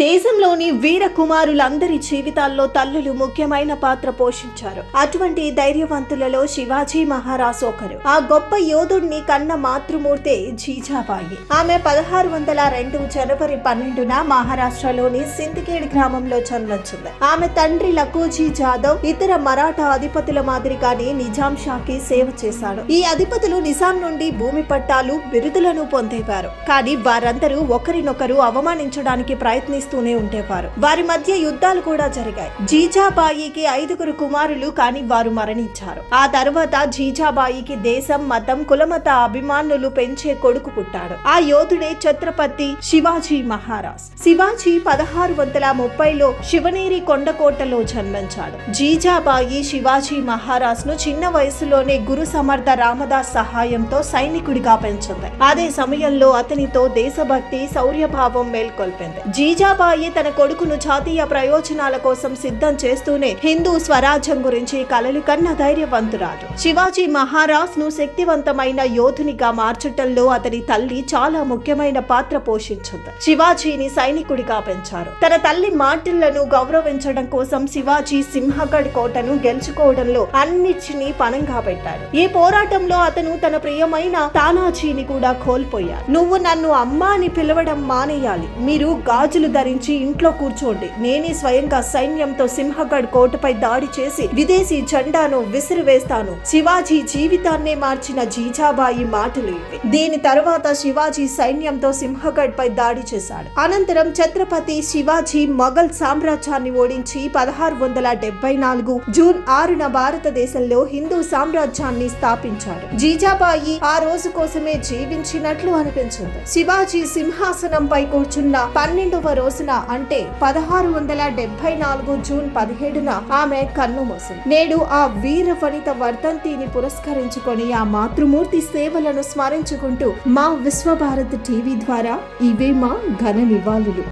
దేశంలోని వీర కుమారులందరి జీవితాల్లో తల్లులు ముఖ్యమైన పాత్ర పోషించారు. అటువంటి ధైర్యవంతులలో శివాజీ మహారాజ్ ఒకరు. ఆ గొప్ప యోధుడిని కన్న మాతృమూర్తే జీజాబాయి. ఆమె పదహారు వందల రెండు జనవరి పన్నెండున మహారాష్ట్రలోని సిందికేడ్ గ్రామంలో జన్మించింది ఆమె తండ్రి లకోజీ జాదవ్ ఇతర మరాఠా అధిపతుల మాదిరిగానే నిజాం షాకి సేవ చేశాడు. ఈ అధిపతులు నిజాం నుండి భూమి పట్టాలు బిరుదులను పొందేవారు. కానీ వారందరూ ఒకరినొకరు అవమానించడానికి ప్రయత్నిస్తారు. ప్రయత్నిస్తూనే ఉండేవారు. వారి మధ్య యుద్ధాలు కూడా జరిగాయి. జీజాబాయికి ఐదుగురు కుమారులు కానీ వారు మరణించారు. ఆ తర్వాత జీజాబాయికి దేశం మతం కులమత అభిమానులు పెంచే కొడుకు పుట్టాడు. ఆ యోధుడే ఛత్రపతి శివాజీ మహారాజ్. శివాజీ పదహారు వందల ముప్పైలో శివనేరి కొండకోటలో జన్మించాడు. జీజాబాయి శివాజీ మహారాజ్ను చిన్న వయసులోనే గురు సమర్థ రామదాస్ సహాయంతో సైనికుడిగా పెంచింది. అదే సమయంలో అతనితో దేశభక్తి శౌర్యభావం మేల్కొల్పింది. జీజాబాయి తన కొడుకును జాతీయ ప్రయోజనాల కోసం సిద్ధం చేస్తూనే హిందూ స్వరాజ్యం గురించి కలలు కన్న ధైర్యవంతురాలు. శివాజీ మహారాజ్ను శక్తివంతమైన యోధునిగా మార్చటంలో అతని తల్లి చాలా ముఖ్యమైన పాత్ర పోషించింది. శివాజీని సైనికుడిగా పెంచారు. తన తల్లి మాటలను గౌరవించడం కోసం శివాజీ సింహగఢ్ కోటను గెలుచుకోవడంలో అన్నిటిని పణంగా పెట్టాడు ఈ పోరాటంలో అతను తన ప్రియమైన తానాజీని కూడా కోల్పోయాడు నువ్వు నన్ను అమ్మా అని పిలవడం మానేయాలి. మీరు గాజులు ధరించి ఇంట్లో కూర్చోండి. నేనే స్వయంగా సైన్యంతో సింహగఢ్ కోటపై దాడి చేసి విదేశీ జెండాను విసిరివేస్తాను. శివాజీ జీవితాన్నే మార్చిన జీజాబాయి మాటలు ఇవి. దీని తర్వాత శివాజీ సైన్యంతో సింహగఢ్ పై దాడి చేశాడు. అనంతరం ఛత్రపతి శివాజీ మొఘల్ సామ్రాజ్యాన్ని ఓడించి పదహారు వందల డెబ్బై నాలుగు జూన్ ఆరున భారతదేశంలో హిందూ సామ్రాజ్యాన్ని స్థాపించాడు. జీజాబాయి ఆ రోజు కోసమే జీవించినట్లు అనిపించింది. శివాజీ సింహాసనంపై కూర్చున్న పన్నెండవ రోజున అంటే పదహారు వందల డెబ్బై నాలుగు జూన్ పదిహేడున ఆమె కన్ను మోసింది. నేడు ఆ వీర వనిత వర్ధంతిని పురస్కరించుకొని ఆ మాతృమూర్తి సేవలను స్మరించుకుంటూ మా విశ్వభారత్ టీవీ ద్వారా ఇవే మా ఘన నివాళులు.